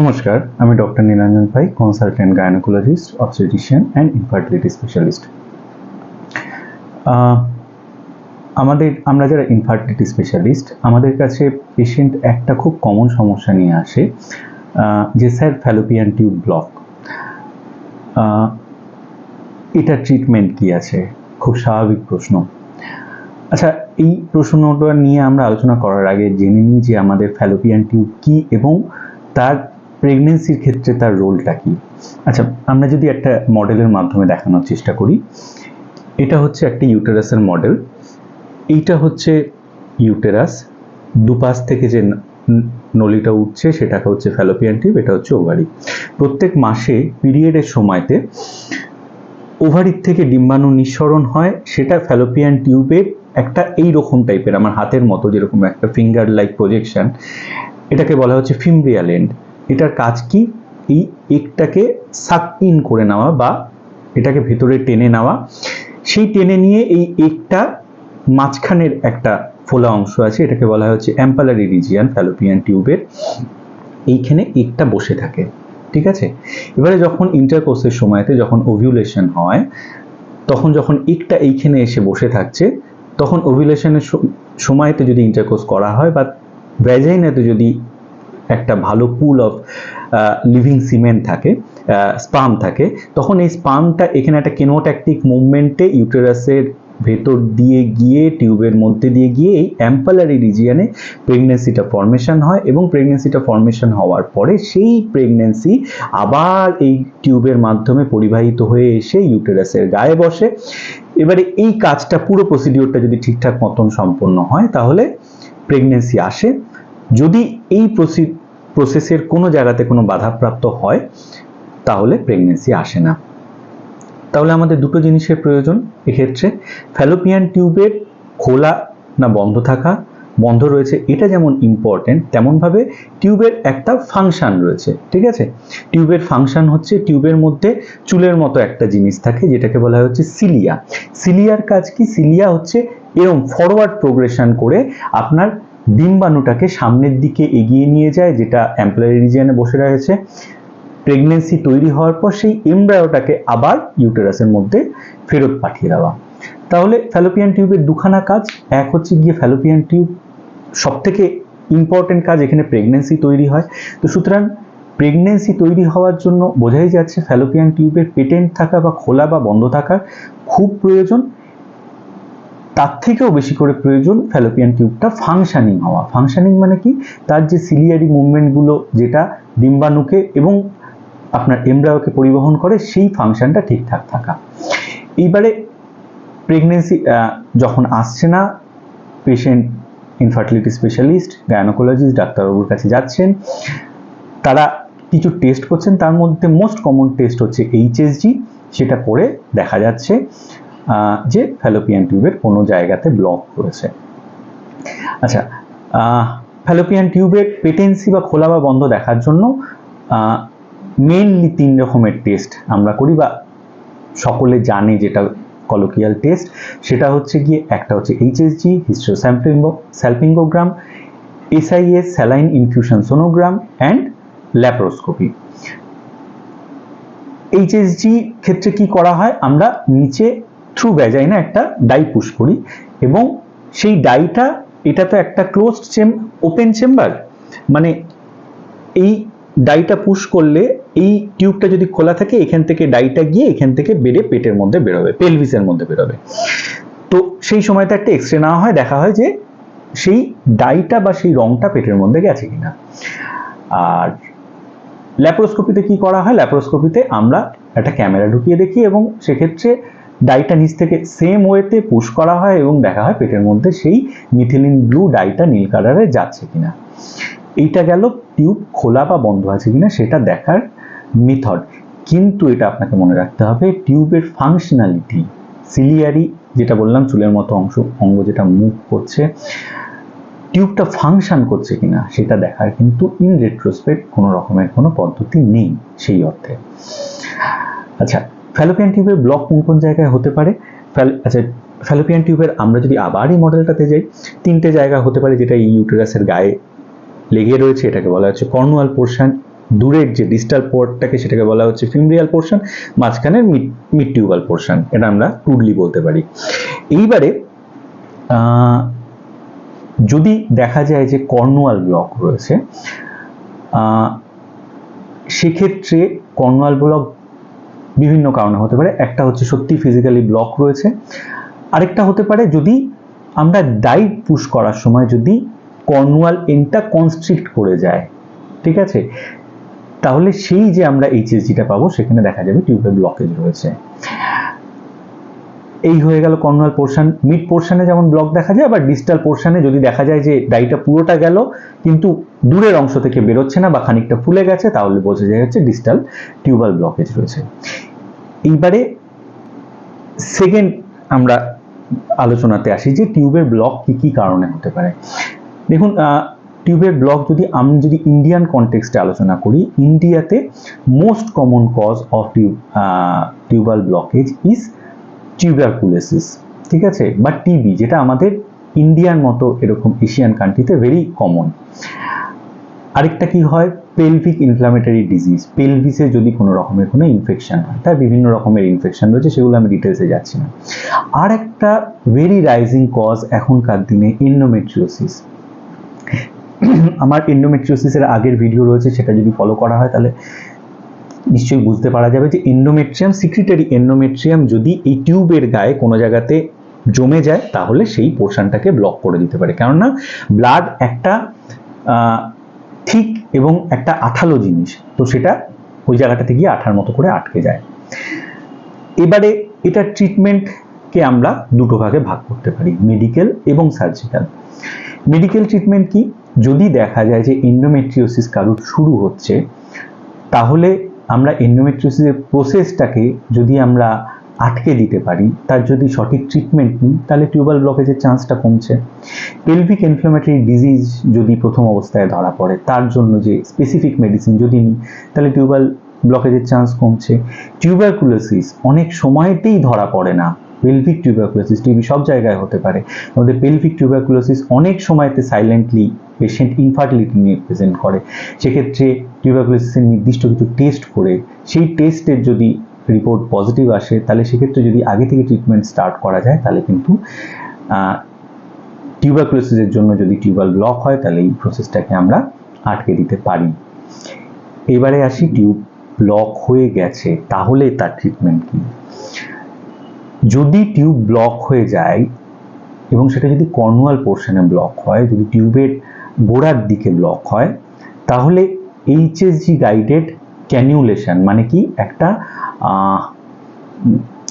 নমস্কার, আমি doctor Nilanjan Pai consultant gynaecologist obstetrician and infertility specialist আমাদের, আমরা যারা ইনফার্টিলিটি স্পেশালিস্ট আমাদের কাছে পেশেন্ট একটা খুব কমন সমস্যা নিয়ে আসে যে স্যার ফ্যালোপিয়ান টিউব ব্লক এটার ট্রিটমেন্ট কি আছে? খুব স্বাভাবিক প্রশ্ন। আচ্ছা এই প্রশ্নটা নিয়ে আমরা আলোচনা করার আগে জেনে নিই যে আমাদের ফ্যালোপিয়ান টিউব কি এবং তার প্রেগনেন্সির ক্ষেত্রে তার রোলটা কি? আচ্ছা আমরা যদি একটা মডেলের মাধ্যমে দেখানোর চেষ্টা করি, এটা হচ্ছে একটা ইউটেরাসের মডেল এইটা হচ্ছে ইউটেরাস দুপাশ থেকে যে নলিটা উঠছে সেটাকে হচ্ছে ফ্যালোপিয়ান টিউব এটা হচ্ছে ওভারি প্রত্যেক মাসে পিরিয়ডের সময়তে ওভারির থেকে ডিম্বাণু নিঃসরণ হয়, সেটা ফ্যালোপিয়ান টিউবের একটা এই রকম টাইপের আমার হাতের মতো যেরকম একটা ফিঙ্গার লাইক প্রজেকশন এটাকে বলা হচ্ছে ফিমব্রিয়াল এন্ড এটার কাজ কি? এই একটাকে সাক ইন করে নেওয়া বা এটাকে ভেতরে টেনে নেওয়া। সেই টেনে নিয়ে এই একটা মাঝখানের একটা ফোলা অংশ আছে, এটাকে বলা হচ্ছে অ্যাম্পালারি রিজিয়ান ফ্যালোপিয়ান টিউবের এইখানে একটা বসে থাকে, ঠিক আছে? এবারে যখন ইন্টারকোর্সের সময়তে যখন ওভিউলেশন হয়, তখন যখন একটা এইখানে এসে বসে থাকছে, তখন ওভিউলেশনের সময়তে যদি ইন্টারকোর্স করা হয় বা ভ্যাজাইনাতে যদি একটা ভালো পুল অফ লিভিং সিমেন্ট থাকে স্পাম থাকে। তখন এই স্পামটা এখানে একটা কেনোট্যাকটিক মুভমেন্টে ইউটেরাসের ভেতর দিয়ে গিয়ে টিউবের মধ্যে দিয়ে গিয়ে এই অ্যাম্পালারি রিজিয়ানে প্রেগনেন্সিটা ফর্মেশন হয় এবং প্রেগনেন্সিটা ফর্মেশন হওয়ার পরে সেই প্রেগনেন্সি আবার এই টিউবের মাধ্যমে পরিবাহিত হয়ে এসে ইউটেরাসের গায়ে বসে। এবারে এই কাজটা, পুরো প্রসিডিওরটা যদি ঠিকঠাক মতন সম্পন্ন হয়, তাহলে প্রেগনেন্সি আসে। যদি এই প্রসেসের কোনো জায়গাতে কোনো বাধাপ্রাপ্ত হয়, তাহলে প্রেগনেন্সি আসে না। তাহলে আমাদের দুটো জিনিসের প্রয়োজন। এক্ষেত্রে ফ্যালোপিয়ান টিউবের খোলা না বন্ধ থাকা, বন্ধ রয়েছে, এটা যেমন ইম্পর্টেন্ট তেমনভাবে টিউবের একটা ফাংশন রয়েছে, ঠিক আছে? টিউবের ফাংশন হচ্ছে টিউবের মধ্যে চুলের মতো একটা জিনিস থাকে, যেটাকে বলা হচ্ছে সিলিয়া সিলিয়ার কাজ কি? সিলিয়া হচ্ছে এরম ফরওয়ার্ড প্রোগ্রেশন করে আপনার ডিম্বাণুটাকে সামনের দিকে এগিয়ে নিয়ে যায়, যেটা অ্যাম্পলারি রিজিয়নে বসে রয়েছে। প্রেগনেন্সি তৈরি হওয়ার পর সেই এমব্রায়োটাকে আবার ইউটেরাসের মধ্যে ফেরত পাঠিয়ে দেওয়া। তাহলে ফ্যালোপিয়ান টিউবের দুখানা কাজ, এক হচ্ছে গিয়ে ফ্যালোপিয়ান টিউব সব থেকে ইম্পর্টেন্ট কাজ এখানে প্রেগনেন্সি তৈরি হয়। তো সুতরাং প্রেগনেন্সি তৈরি হওয়ার জন্য বোঝাই যাচ্ছে ফ্যালোপিয়ান টিউবের পেটেন্ট থাকা বা খোলা বা বন্ধ থাকার খুব প্রয়োজন। তার থেকেও বেশি করে প্রয়োজন ফ্যালোপিয়ান টিউবটা ফাংশানিং হওয়া। ফাংশানিং মানে কি? তার যে সিলিয়ারি মুভমেন্টগুলো যেটা ডিম্বাণুকে এবং আপনার এমব্রায়োকে পরিবহন করে, সেই ফাংশনটা ঠিকঠাক থাকা। এইবারে প্রেগনেন্সি যখন আসছে না পেশেন্ট ইনফার্টিলিটি স্পেশালিস্ট গায়নোকোলজিস্ট ডাক্তারবাবুর কাছে যাচ্ছেন। তারা কিছু টেস্ট করছেন, তার মধ্যে মোস্ট কমন টেস্ট হচ্ছে এইচএসজি সেটা করে দেখা যাচ্ছে। যে ফ্যালোপিয়ান টিউবের কোনো জায়গাতে ব্লক রয়েছে আচ্ছা ফ্যালোপিয়ান টিউবের পেটেন্সি বা খোলা বা বন্ধ দেখার জন্য মেনলি তিন রকমের টেস্ট আমরা করি বা সকলে জানে যেটা কলোকিয়াল টেস্ট সেটা হচ্ছে গিয়ে একটা হচ্ছে HSG hystero salpingo salpingogram SIS saline infusion sonogram and laparoscopy HSG ক্ষেত্রে কি করা হয়? আমরা নিচে থ্রু ভ্যাজাইনা একটা ডাই পুশ করি এবং সেই ডাইটা এটা তো একটা ক্লোজড চেম ওপেন চেম্বার মানে এই ডাইটা পুশ করলে এই টিউবটা যদি খোলা থাকে এখান থেকে ডাইটা গিয়ে এখান থেকে বেড়ে পেটের মধ্যে বেরোবে পেলভিসের মধ্যে বেরোবে। তো সেই সময়তে একটা এক্স রে নেওয়া হয়, দেখা হয় যে সেই ডাইটা বা সেই রংটা পেটের মধ্যে গেছে কিনা। আর ল্যাপ্রোস্কোপিতে কি করা হয়? ল্যাপ্রোস্কোপিতে আমরা একটা ক্যামেরা ঢুকিয়ে দেখি এবং সেক্ষেত্রে ডাইটা নিচ থেকে সেম ওয়েতে পুশ করা হয় এবং দেখা হয় পেটের মধ্যে সেই মিথিলিন ব্লু ডাইটা নীল কালারে যাচ্ছে কিনা। এইটা গেল টিউব খোলা বা বন্ধ আছে কিনা সেটা দেখার মেথড কিন্তু এটা আপনাকে মনে রাখতে হবে টিউবের ফাংশনালিটি সিলিয়ারি যেটা বললাম চুলের মতো অংশ, অঙ্গ যেটা মুভ করছে টিউবটা ফাংশন করছে কিনা সেটা দেখার কিন্তু ইন রেট্রোস্পেক্ট কোনো রকমের কোনো পদ্ধতি নেই সেই অর্থে। আচ্ছা ফ্যালোপিয়ান টিউবের ব্লক কোন কোন জায়গায় হতে পারে? আচ্ছা ফ্যালোপিয়ান টিউবের আমরা যদি আবার এই মডেলটাতে যাই, তিনটে জায়গা হতে পারে যেটা ইউটেরাসের গায়ে লেগে রয়েছে, এটাকে বলা হচ্ছে কর্নুয়াল পোর্শন দূরের যে ডিস্টাল পোর্টটাকে সেটাকে বলা হচ্ছে ফিমরিয়াল পোর্শন মাঝখানের মিড টিউবাল পোর্শন এটা আমরা টুডলি বলতে পারি। এইবারে যদি দেখা যায় যে কর্নুয়াল ব্লক রয়েছে সেক্ষেত্রে কর্নুয়াল ব্লক বিভিন্ন কারণে হতে পারে। একটা হচ্ছে সত্যি ফিজিক্যালি ব্লক রয়েছে। আরেকটা হতে পারে যদি আমরা ডাইভ পুশ করার সময় যদি কর্নুয়াল এনটা কনস্ট্রিক্ট করে যায়, ঠিক আছে? তাহলে সেই যে আমরা এইচএসজিটা পাবো, সেখানে দেখা যাবে টিউবের ব্লকেজ রয়েছে। এই হয়ে গেল কর্নুয়াল পোর্শন। মিড পোর্শনে যেমন ব্লক দেখা যায়, আবার ডিস্টাল পোর্শনে যদি দেখা যায় যে ডাইটা পুরোটা গেল, কিন্তু দূরের অংশ থেকে বেরোচ্ছে না বা খানিকটা ফুলে গেছে, তাহলে বোঝা যায় হচ্ছে ডিস্টাল টিউবাল ব্লকেজ রয়েছে। এইবারে সেকেন্ড আমরা আলোচনাতে আসি যে টিউবের ব্লক কি কি কারণে হতে পারে। দেখুন টিউবের ব্লক যদি আমি যদি ইন্ডিয়ান কনটেক্সটে আলোচনা করি ইন্ডিয়াতে most common cause of tube tubal blockage is tuberculosis ঠিক আছে? বা টিবি যেটা আমাদের ইন্ডিয়ার মতো এরকম এশিয়ান কান্ট্রিতে ভেরি কমন আরেকটা কি হয়? পেলভিক ইনফ্লামেটরি ডিজিজ পেলভিসে যদি কোনো রকমের কোনো ইনফেকশন হয় তার বিভিন্ন রকমের ইনফেকশন রয়েছে, সেগুলো আমি ডিটেলসে যাচ্ছি না। আর একটা ভেরি রাইজিং কজ এখনকার দিনে এন্ডোমেট্রিওসিস আমার এন্ডোমেট্রিওসিসের আগের ভিডিও রয়েছে, সেটা যদি ফলো করা হয়, তাহলে নিশ্চয়ই বুঝতে পারা যাবে যে এন্ডোমেট্রিয়াম সিক্রিটারি এন্ডোমেট্রিয়াম যদি এই টিউবের গায়ে কোনো জায়গাতে জমে যায়, তাহলে সেই পোর্শনটাকে ব্লক করে দিতে পারে। কেননা ব্লাড একটা ঠিক এবং একটা আঠালো জিনিস, তো সেটা ওই জায়গাটাতে গিয়ে আঠার মতো করে আটকে যায়। এবারে এটা ট্রিটমেন্টকে আমরা দুটো ভাগে ভাগ করতে পারি মেডিকেল এবং সার্জিক্যাল মেডিকেল ট্রিটমেন্ট কি? যদি দেখা যায় যে ইন্ডোমেট্রিওসিস কারুর শুরু হচ্ছে, তাহলে আমরা এন্ডোমেট্রিওসিসের প্রসেসটাকে যদি আমরা আটকে দিতে পারি, তার যদি সঠিক ট্রিটমেন্ট নিই, তাহলে টিউবাল ব্লকেজের চান্সটা কমছে। পেলভিক ইনফ্লামেটরি ডিজিজ যদি প্রথম অবস্থায় ধরা পড়ে, তার জন্য যে স্পেসিফিক মেডিসিন যদি নিই, তাহলে টিউবাল ব্লকেজের চান্স কমছে। টিউবারকুলোসিস অনেক সময়তেই ধরা পড়ে না। পেলভিক টিউবারকুলোসিস টিবি সব জায়গায় হতে পারে। আমাদের পেলভিক টিউবারকুলোসিস অনেক সময়তে সাইলেন্টলি পেশেন্ট ইনফার্টিলিটি নিয়ে প্রেজেন্ট করে। সেক্ষেত্রে টিউবারকুলোসিসের নির্দিষ্ট কিছু টেস্ট করে, সেই টেস্টের যদি রিপোর্ট পজিটিভ আসে, তাহলে সেক্ষেত্রে যদি আগে থেকে ট্রিটমেন্ট স্টার্ট করা যায়, তাহলে কিন্তু টিউবারকুলোসিসের জন্য যদি টিউবাল ব্লক হয়, তাহলে এই প্রসেসটাকে আমরা আটকে দিতে পারি। এবারে আসি টিউব ব্লক হয়ে গেছে, তাহলে তার ট্রিটমেন্ট কি? যদি টিউব ব্লক হয়ে যায় এবং সেটা যদি কর্নুয়াল পোর্শনে ব্লক হয়, যদি টিউবের গোড়ার দিকে ব্লক হয়, তাহলে এইচএসজি গাইডেড ক্যানিউলেশন মানে কি? একটা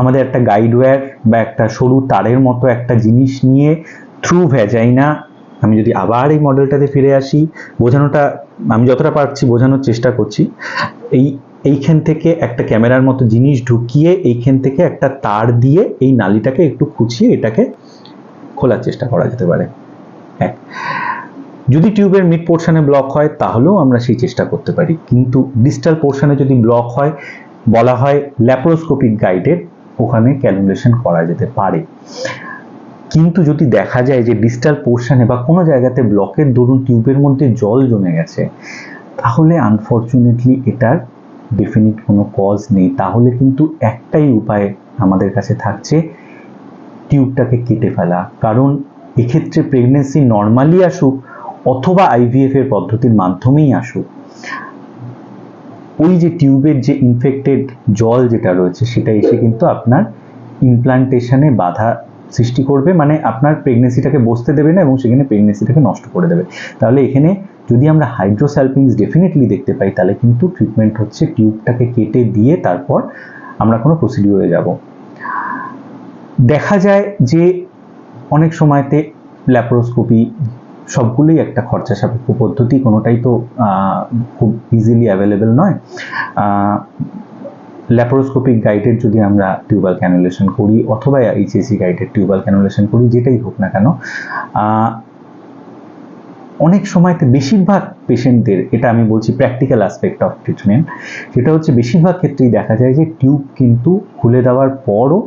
আমাদের একটা গাইডওয়্যার বা একটা সরু তারের মতো একটা জিনিস নিয়ে থ্রু ভ্যাজাইনা আমি যদি আবার এই মডেলটাতে ফিরে আসি, বোঝানোটা, আমি যতটা পারছি বোঝানোর চেষ্টা করছি, এই এইখান থেকে একটা ক্যামেরার মতো জিনিস ঢুকিয়ে এইখান থেকে একটা তার দিয়ে এই নালিটাকে একটু খুঁচিয়ে এটাকে খোলার চেষ্টা করা যেতে পারে। এক যদি টিউবের মিড পোর্শনে ব্লক হয়, তাহলেও আমরা সেই চেষ্টা করতে পারি। কিন্তু ডিস্টাল পোর্শনে যদি ব্লক হয়, বলা হয় ল্যাপ্রোস্কোপিক গাইডের ওখানে ক্যালকুলেশন করা যেতে পারে। কিন্তু যদি দেখা যায় যে ডিস্টাল পোর্শনে বা কোনো জায়গাতে ব্লকের দরুন টিউবের মধ্যে জল জমে গেছে, তাহলে আনফর্চুনেটলি এটার ডেফিনিট কোনো কজ নেই, তাহলে কিন্তু একটাই উপায় আমাদের কাছে থাকছে টিউবটাকে কেটে ফেলা। কারণ এক্ষেত্রে প্রেগনেন্সি নর্মালি আসুক অথবা আইভিএফ এর পদ্ধতির মাধ্যমেই আসুক। ওই যে টিউবের যে ইনফেক্টেড জল যেটা রয়েছে, সেটা এসে কিন্তু আপনার ইমপ্লান্টেশনে বাধা সৃষ্টি করবে মানে আপনার প্রেগনেন্সিটাকে বসতে দেবে না এবং সেখানে প্রেগনেন্সিটাকে নষ্ট করে দেবে। তাহলে এখানে যদি আমরা হাইড্রোস্যালপিংস ডেফিনেটলি দেখতে পাই, তাহলে কিন্তু ট্রিটমেন্ট হচ্ছে টিউবটাকে কেটে দিয়ে তারপর আমরা কোনো প্রসিডিউরে যাব। দেখা যায় যে অনেক সময়তে ল্যাপ্রোস্কোপি সবগুলোই একটা খরচা সাপেক্ষ পদ্ধতি, কোনোটাই তো খুব ইজিলি অ্যাভেলেবেল নয়। ল্যাপ্রোস্কোপিক গাইডেড যদি আমরা টিউবাল ক্যানুলেশন করি, অথবা এইচএসি গাইডেড টিউবাল ক্যানুলেশন করি, যেটাই হোক না কেন অনেক সময়তে বেশিরভাগ পেশেন্টদের এটা আমি বলছি প্র্যাকটিক্যাল অ্যাসপেক্ট অফ ট্রিটমেন্ট সেটা হচ্ছে বেশিরভাগ ক্ষেত্রেই দেখা যায় যে টিউব কিন্তু খুলে দেওয়ার পরও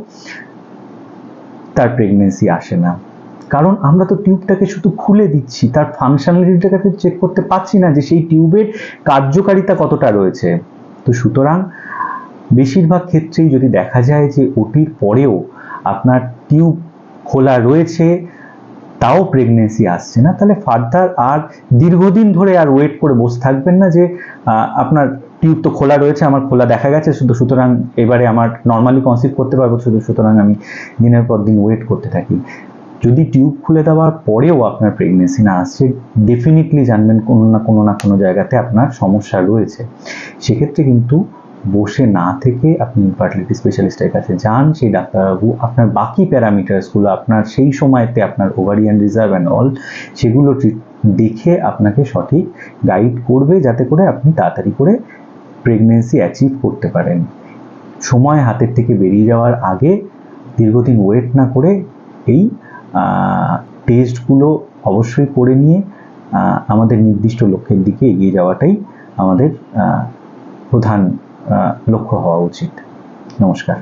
তার প্রেগনেন্সি আসে না। কারণ আমরা তো টিউবটাকে শুধু খুলে দিচ্ছি, তার ফাংশনালিটিটাকে চেক করতে পারছি না যে সেই টিউবের কার্যকারিতা কতটা রয়েছে। তো সুতরাং বেশিরভাগ ক্ষেত্রেই যদি দেখা যায় যে ওটির পরেও আপনার টিউব খোলা রয়েছে তাও প্রেগনেন্সি আসছে না, তাহলে ফার্দার আর দীর্ঘদিন ধরে আর ওয়েট করে বসে থাকবেন না যে আপনার টিউব তো খোলা রয়েছে, আমার খোলা দেখা গেছে, শুধু সুতরাং এবারে আমার নর্মালি কনসিভ করতে পারব, শুধু সুতরাং আমি দিনের পর দিন ওয়েট করতে থাকি। যদি টিউব খুলে দেওয়ার পরেও আপনার প্রেগনেন্সি না আসছে ডেফিনেটলি জানবেন কোনো না কোনো না কোনো জায়গাতে আপনার সমস্যা রয়েছে। সেক্ষেত্রে কিন্তু বসে না থেকে আপনি ইনফার্টিলিটি স্পেশালিস্টের কাছে যান, সেই ডাক্তারবাবু আপনার বাকি প্যারামিটার্সগুলো আপনার সেই সময়তে আপনার ওভারিয়ান রিজার্ভ অ্যান্ড অল সেগুলো দেখে আপনাকে সঠিক গাইড করবে যাতে করে আপনি তাড়াতাড়ি করে প্রেগনেন্সি অ্যাচিভ করতে পারেন। সময় হাতের থেকে বেরিয়ে যাওয়ার আগে দীর্ঘদিন ওয়েট না করে এই টেস্টগুলো অবশ্যই করে নিয়ে আমাদের নির্দিষ্ট লক্ষ্যের দিকে এগিয়ে যাওয়াটাই আমাদের প্রধান লক্ষ্য হওয়া উচিত। নমস্কার।